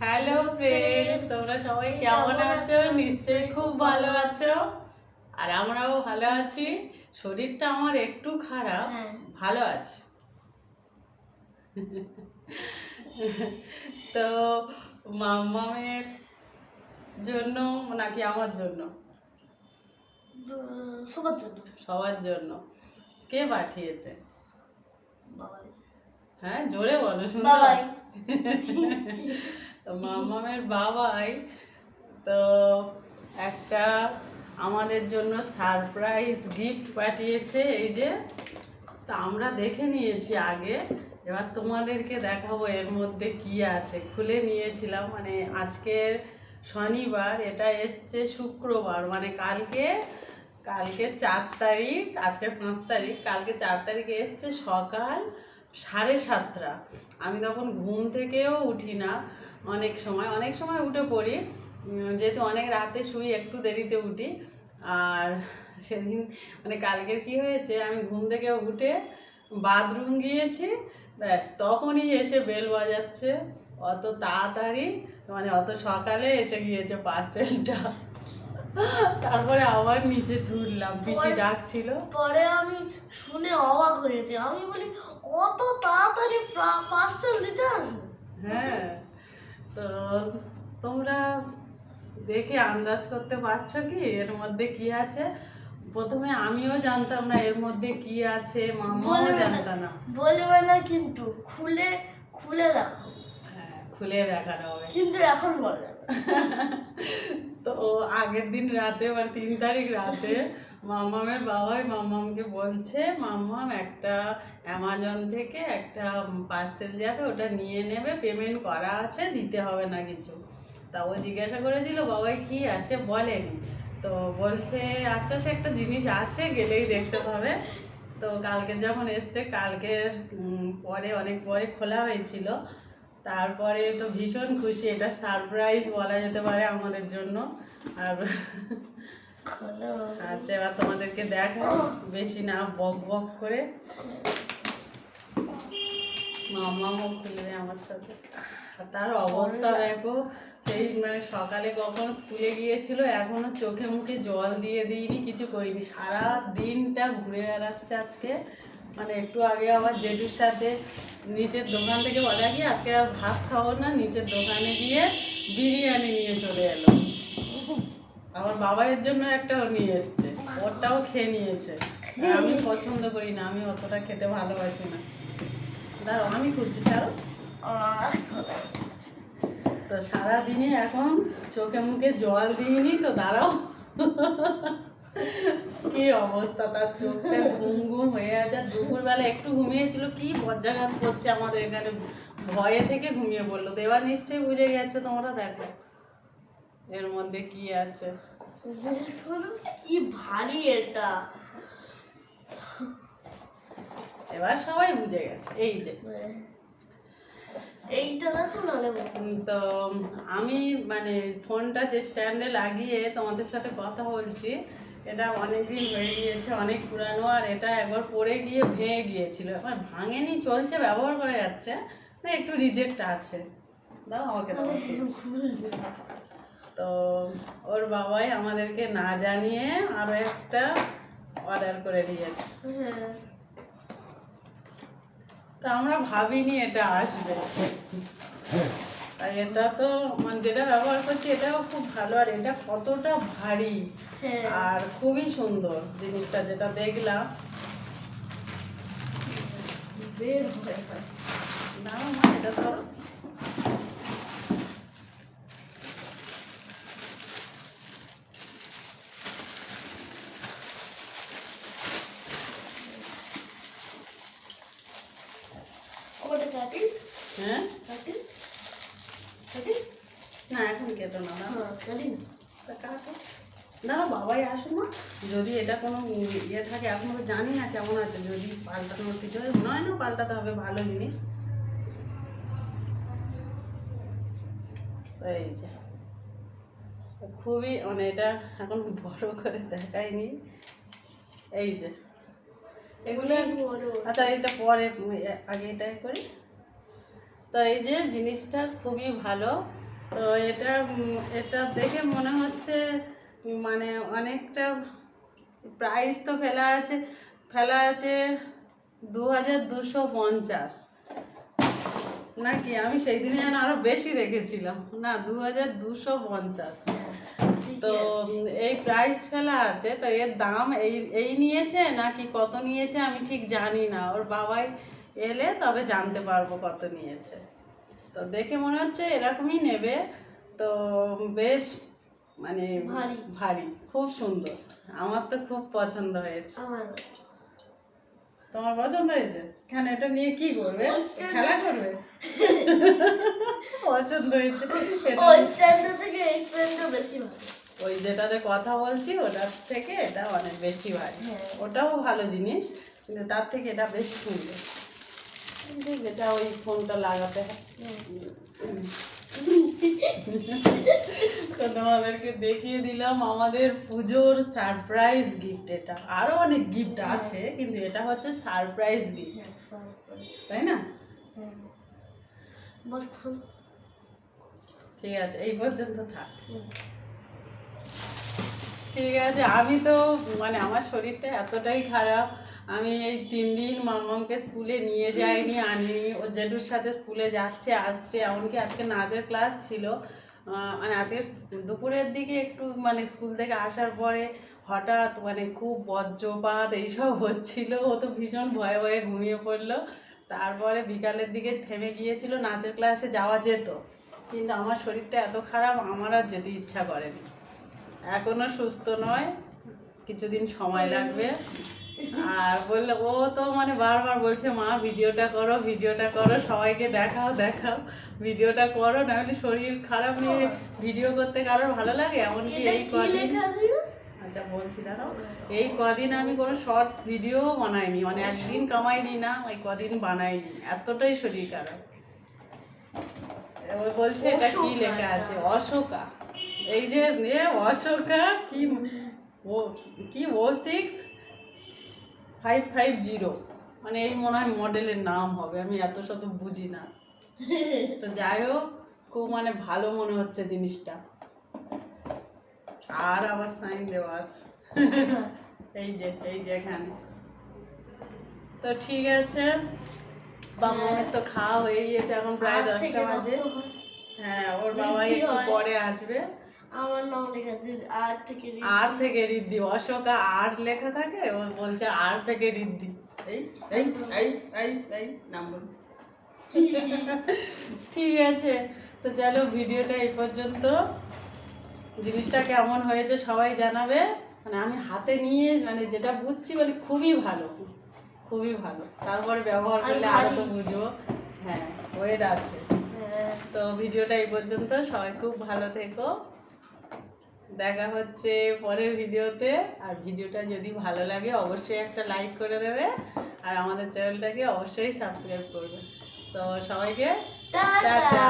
Hello friends তোমরা সবাই কেমন আছো? নিশ্চয়ই খুব ভালো আছো। আর আমরাও ভালো আছি। শরীরটা আমার একটু খারাপ। হ্যাঁ। ভালো আছে। তো মামামের জন্য নাকি আমার জন্য? সবার জন্য। সবার জন্য। কে পাঠিয়েছে? হ্যাঁ জোরে বলো শুনতে। তো মামামের বাবাই তো একটা আমাদের জন্য সারপ্রাইজ গিফট পাঠিয়েছে, এই যে। তো আমরা দেখে নিয়েছি আগে। এবার তোমাদেরকে দেখাবো এর মধ্যে কি আছে। খুলে নিয়েছিলাম মানে আজকের শনিবার, এটা এসছে শুক্রবার মানে কালকে কালকে চার তারিখ, আজকে পাঁচ তারিখ, কালকে চার তারিখে এসছে সকাল সাড়ে সাতটা। আমি তখন ঘুম থেকেও উঠি না অনেক সময়। অনেক সময় উঠে পড়ি। যেহেতু অনেক রাতে শুই, একটু দেরিতে উঠি। আর সেদিন মানে কালকের কি হয়েছে, আমি ঘুম থেকে উঠে বাথরুম গিয়েছি, ব্যাস তখনই এসে বেল বাজাচ্ছে। অত তাড়াতাড়ি মানে অত সকালে এসে গিয়েছে পার্সেলটা তারপরে আবার নিচে ছুটলাম পিসি ডাকছিল। পরে আমি শুনে অবাক হয়েছি আমি বলি অত তাড়াতাড়ি পার্সেল দিতে আসে হ্যাঁ তো তোমরা দেখে আন্দাজ করতে পারছ কি এর মধ্যে কি আছে? প্রথমে আমিও জানতাম না এর মধ্যে কি আছে মামাও। জানতাম না বলবে না কিন্তু খুলে খুলে দেখো হ্যাঁ খুলে দেখানো হবে। কিন্তু এখন বলে। তো আগের দিন রাতে বা তিন তারিখ রাতে, মামামের বাবাই মামামকে বলছে, মামাম, একটা অ্যামাজন থেকে একটা পার্সেল যাবে, ওটা নিয়ে নেবে পেমেন্ট করা আছে, দিতে হবে না কিছু। তা ও জিজ্ঞাসা করেছিল, বাবাই, কি আছে? বলেনি। তো বলছে আচ্ছা সে একটা জিনিস আছে, গেলেই দেখতে পাবে। তো কালকে যখন এসছে কালকে পরে, অনেক পরে খোলা হয়েছিল। তারপরে তো ভীষণ খুশি এটা সারপ্রাইজ বলা যেতে পারে আমাদের জন্য। আর আচ্ছা এবার তোমাদেরকে দেখো বেশি না বক বক করে। মামাও খুলবে আমার সাথে। তার অবস্থা দেখো সেই মানে সকালে কখন স্কুলে গিয়েছিল এখনও চোখে মুখে জল দিয়ে দিইনি কিছু করিনি। সারা দিনটা ঘুরে বেড়াচ্ছে আজকে। মানে একটু আগে আবার জেঠুর সাথে নিচের দোকান থেকে বলা কি, আজকে আর ভাত খাব না নিচের দোকানে গিয়ে বিরিয়ানি নিয়ে চলে এলো। আমার বাবাইয়ের জন্য একটাও নিয়ে এসছে, ওরটাও খেয়ে নিয়েছে। আমি পছন্দ করি না, আমি অতটা খেতে ভালোবাসি না। দাঁড়াও, আমি খুঁজছি, ছাড়ো। তো সারাদিনে এখন চোখে মুখে জল দিইনি, তো দাঁড়াও। অবস্থা? তার চোখটা ঘুম ঘুম হয়ে আছে। আর দুপুরবেলা একটু ঘুমিয়েছিল। কি বজ্রাঘাত করছে আমাদের এখানে। ভয়ে থেকে ঘুমিয়ে পড়ল। তো এবার নিশ্চয়ই বুঝে গেছে তোমরা দেখো। এর মধ্যে কি আছে? কি ভারী এটা। এবার সবাই বুঝে গেছে। এই যে। এইটা তো আমি মানে ফোনটা যে স্ট্যান্ডে লাগিয়ে তোমাদের সাথে কথা বলছি এটা অনেক দিন হয়ে গিয়েছে অনেক পুরানো আর এটা একবার পড়ে গিয়ে ভেঙে গিয়েছিল। এবার ভাঙেনি চলছে ব্যবহার করা যাচ্ছে না একটু রিজেক্ট আছে। দাও আমাকে দাও তো ওর বাবাই আমাদেরকে না জানিয়ে আরও একটা অর্ডার করে দিয়েছে। হ্যাঁ। তা আমরা ভাবিনি এটা আসবে। আর এটা তো মানে যেটা ব্যবহার করছি এটাও খুব ভালো। আর এটা কতটা ভারী হ্যাঁ। আর খুবই সুন্দর জিনিসটা যেটা দেখলাম। বের হয়ে না এটা ধরো ওটা কাটি হ্যাঁ কাটি কাটি না এখন না না? হ্যাঁ না। বাবাই আসুন না। যদি এটা কোনো ইয়ে থাকে এখন জানি না কেমন আছে। যদি পাল্টানোর কিছু হয় হয় না পাল্টাতে হবে ভালো জিনিস। এই যে। খুবই মানে এটা এখন বড় করে দেখায়নি। এই যে। এগুলো আচ্ছা এটা পরে আগে এটাই করি। তো এই যে জিনিসটা খুবই ভালো। তো এটা এটা দেখে মনে হচ্ছে মানে অনেকটা প্রাইস তো ফেলা আছে ফেলা আছে দু হাজার দুশো পঞ্চাশ। নাকি? আমি সেই দিনে যেন আরও বেশি দেখেছিলাম। না দু হাজার দুশো পঞ্চাশ। তো এই প্রাইস ফেলা আছে তো এর দাম এই এই নিয়েছে নাকি কত নিয়েছে আমি ঠিক জানি না। ওর বাবাই এলে তবে জানতে পারব কত নিয়েছে। তো দেখে মনে হচ্ছে এরকমই নেবে। তো বেশ মানে ভারী। ভারী খুব সুন্দর। আমার তো খুব পছন্দ হয়েছে। তোমার পছন্দ হয়েছে? কেন এটা নিয়ে কি করবে? খেলা করবে? পছন্দ হয়েছে। ওই যেটাতে কথা বলছি ওটার থেকে এটা অনেক বেশি ভারী। হ্যাঁ। ওটাও ভালো জিনিস কিন্তু তার থেকে এটা বেশি সুন্দর। যেটা ওই ফোনটা লাগাতে হয় তো তোমাদেরকে দেখিয়ে দিলাম আমাদের পুজোর সারপ্রাইজ গিফট এটা। আরও অনেক গিফট আছে কিন্তু এটা হচ্ছে সারপ্রাইজ গিফট হ্যাঁ, করে। তাই না? হ্যাঁ। ঠিক আছে এই পর্যন্ত থাক। ঠিক আছে আমি তো মানে আমার শরীরটা এতটাই খারাপ। আমি এই তিন দিন মামাকে স্কুলে নিয়ে যাইনি, আনিনি। ও জেঠুর সাথে স্কুলে যাচ্ছে, আসছে। এমনকি আজকে নাচের ক্লাস ছিল। মানে আজকে দুপুরের দিকে একটু মানে স্কুল থেকে আসার পরে হঠাৎ মানে খুব বজ্রপাত এইসব হচ্ছিল। ও তো ভীষণ ভয়ে ভয়ে ঘুমিয়ে পড়ল। তারপরে বিকালের দিকে থেমে গিয়েছিল, নাচের ক্লাসে যাওয়া যেত। কিন্তু আমার শরীরটা এত খারাপ, আমার আর যেতে ইচ্ছা করেনি। এখনও সুস্থ নয়, কিছুদিন সময় লাগবে। আর বললে ও তো মানে বারবার বলছে মা ভিডিওটা করো ভিডিওটা করো সবাইকে দেখাও দেখাও ভিডিওটা করো নাহলে শরীর খারাপ নিয়ে ভিডিও করতে কারোর ভালো লাগে? এমনকি এই কদিন আচ্ছা বলছি দাঁড়াও। এই কদিন আমি কোনো শর্টস ভিডিও বানাইনি মানে একদিন কামাইনি না ওই কদিন বানাইনি। এতটাই শরীর খারাপ। ও বলছে এটা কি লেখা আছে? অশোকা। এই যে এ অশোকা কি ও কি ও সিক্স? ফাইভ ফাইভ জিরো মানে এই মনে হয় মডেলের নাম হবে আমি এত শত বুঝি না। তো যাই হোক খুব মানে ভালো মনে হচ্ছে জিনিসটা। আর আবার সাইন দেওয়া আছে। এই যে এই যে এখানে। তো ঠিক আছে বাবা তো খাওয়া হয়ে গিয়েছে এখন প্রায় দশটা বাজে। হ্যাঁ। ওর বাবা একটু পরে আসবে। আমার নাম লেখা আর থেকে। আর থেকে ঋদ্ধি। অশোকা আর লেখা থাকে ও বলছে আর থেকে ঋদ্ধি। এই এই এই এই এই নাম্বার ঠিক আছে। তো চলো ভিডিওটা এই পর্যন্ত। জিনিসটা কেমন হয়েছে সবাই জানাবে। মানে আমি হাতে নিয়ে মানে যেটা বুঝছি মানে খুবই ভালো। খুবই ভালো। তারপরে ব্যবহার করলে আরও তো বুঝব। হ্যাঁ ওয়েট আছে। হ্যাঁ। তো ভিডিওটা এই পর্যন্ত। সবাই খুব ভালো থেকো। দেখা হচ্ছে পরের ভিডিওতে। আর ভিডিওটা যদি ভালো লাগে অবশ্যই একটা লাইক করে দেবে। আর আমাদের চ্যানেলটাকে অবশ্যই সাবস্ক্রাইব করবে। তো সবাইকে টাটা।